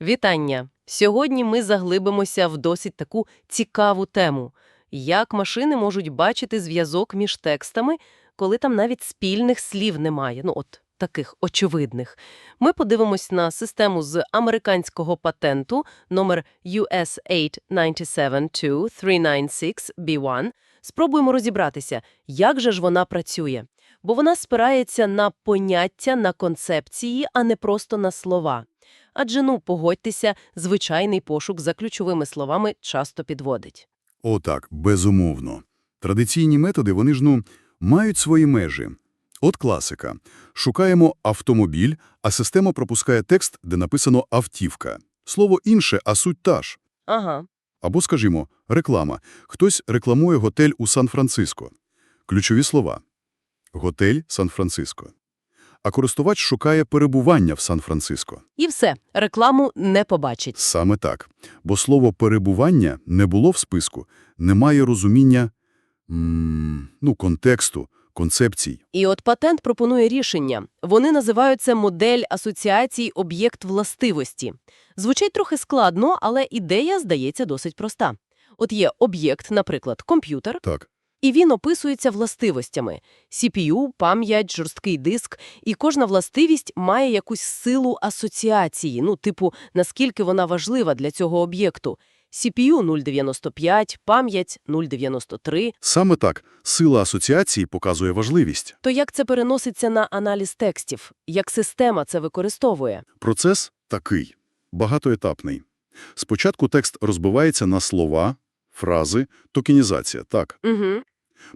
Вітання! Сьогодні ми заглибимося в досить таку цікаву тему. Як машини можуть бачити зв'язок між текстами, коли там навіть спільних слів немає, ну от таких очевидних. Ми подивимось на систему з американського патенту номер US 8972396B1. Спробуємо розібратися, як же ж вона працює. Бо вона спирається на поняття, на концепції, а не просто на слова. Адже, ну, погодьтеся, звичайний пошук за ключовими словами часто підводить. О, так, безумовно. Традиційні методи, вони ж, ну, мають свої межі. От класика. Шукаємо автомобіль, а система пропускає текст, де написано «автівка». Слово інше, а суть та ж. Ага. Або, скажімо, реклама. Хтось рекламує готель у Сан-Франциско. Ключові слова. Готель Сан-Франциско. А користувач шукає перебування в Сан-Франциско. І все, рекламу не побачить. Саме так. Бо слово «перебування» не було в списку, немає розуміння м, ну, контексту, концепцій. І от патент пропонує рішення. Вони називають це модель асоціацій об'єкт властивості. Звучить трохи складно, але ідея, здається, досить проста. От є об'єкт, наприклад, комп'ютер, Так, і він описується властивостями – CPU, пам'ять, жорсткий диск, і кожна властивість має якусь силу асоціації, ну, типу, наскільки вона важлива для цього об'єкту. CPU 0,95, пам'ять 0,93. саме так. Сила асоціації показує важливість. То як це переноситься на аналіз текстів? Як система це використовує? Процес такий, багатоетапний. Спочатку текст розбивається на слова, фрази, токенізація, так. Угу.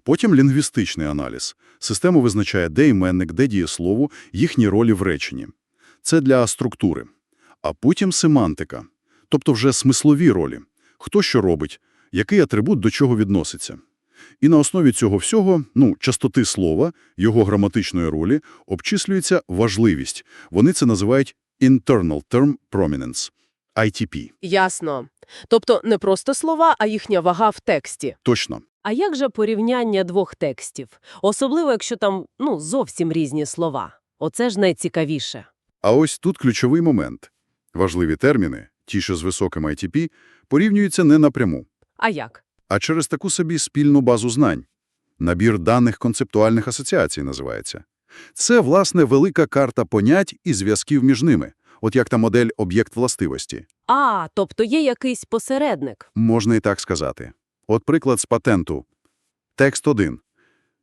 Потім лінгвістичний аналіз. Система визначає, де іменник, де дієслово, їхні ролі в реченні. Це для структури. А потім семантика, тобто вже смислові ролі. Хто що робить, який атрибут до чого відноситься. І на основі цього всього, ну, частоти слова, його граматичної ролі, обчислюється важливість. Вони це називають Internal Term Prominence – ITP. Ясно. Тобто не просто слова, а їхня вага в тексті. Точно. А як же порівняння двох текстів? Особливо, якщо там, ну, зовсім різні слова. Оце ж найцікавіше. А ось тут ключовий момент. Важливі терміни, ті, що з високим ITP, порівнюються не напряму, А як? а через таку собі спільну базу знань. Набір даних концептуальних асоціацій називається. Це, власне, велика карта понять і зв'язків між ними, от як та модель об'єкт властивості. А, тобто є якийсь посередник. Можна і так сказати. От приклад з патенту. Текст 1.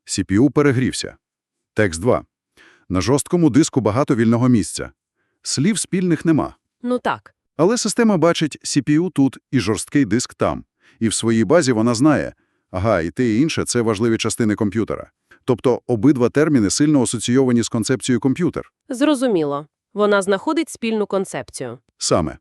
CPU перегрівся. Текст 2. На жорсткому диску багато вільного місця. Слів спільних нема. Ну так. Але система бачить CPU тут і жорсткий диск там. І в своїй базі вона знає, ага, і те і інше – це важливі частини комп'ютера. Тобто обидва терміни сильно асоційовані з концепцією комп'ютер. Зрозуміло. Вона знаходить спільну концепцію. Саме.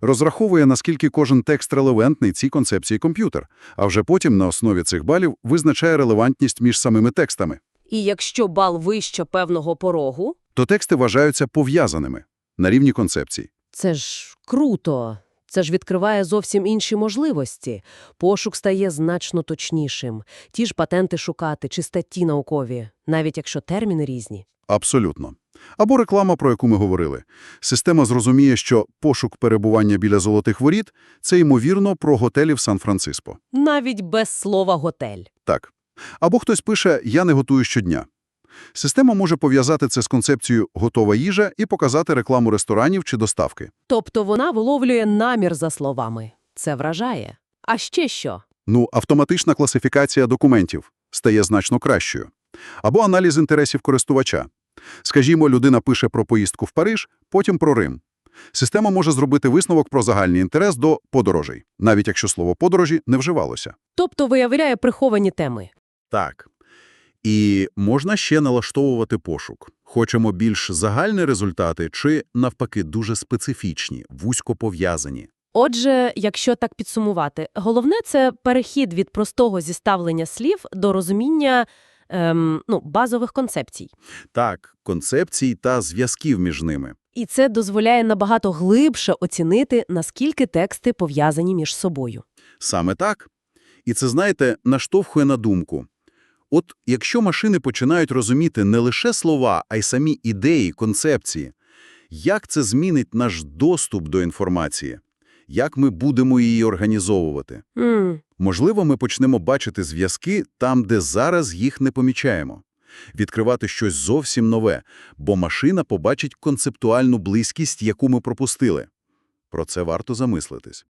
Розраховує, наскільки кожен текст релевантний цій концепції комп'ютер, а вже потім на основі цих балів визначає релевантність між самими текстами. І якщо бал вище певного порогу, То тексти вважаються пов'язаними на рівні концепцій. Це ж круто. Це ж відкриває зовсім інші можливості. Пошук стає значно точнішим. Ті ж патенти шукати чи статті наукові, навіть якщо терміни різні. Абсолютно. Або реклама, про яку ми говорили. Система зрозуміє, що пошук перебування біля золотих воріт – це, ймовірно, про готелі в Сан-Франциско. Навіть без слова «готель». Так. Або хтось пише «я не готую щодня». Система може пов'язати це з концепцією «готова їжа» і показати рекламу ресторанів чи доставки. Тобто вона виловлює намір за словами. Це вражає. А ще що? Ну, автоматична класифікація документів стає значно кращою. Або аналіз інтересів користувача. Скажімо, людина пише про поїздку в Париж, потім про Рим. Система може зробити висновок про загальний інтерес до подорожей, навіть якщо слово «подорожі» не вживалося. Тобто виявляє приховані теми. Так. І можна ще налаштовувати пошук. Хочемо більш загальні результати чи, навпаки, дуже специфічні, вузько пов'язані. Отже, якщо так підсумувати, головне – це перехід від простого зіставлення слів до розуміння ем, ну, базових концепцій. Так, концепцій та зв'язків між ними. І це дозволяє набагато глибше оцінити, наскільки тексти пов'язані між собою. Саме так. І це, знаєте, наштовхує на думку. От якщо машини починають розуміти не лише слова, а й самі ідеї, концепції, Як це змінить наш доступ до інформації? Як ми будемо її організовувати? Mm. Можливо, ми почнемо бачити зв'язки там, де зараз їх не помічаємо. Відкривати щось зовсім нове, бо машина побачить концептуальну близькість, яку ми пропустили. Про це варто замислитись.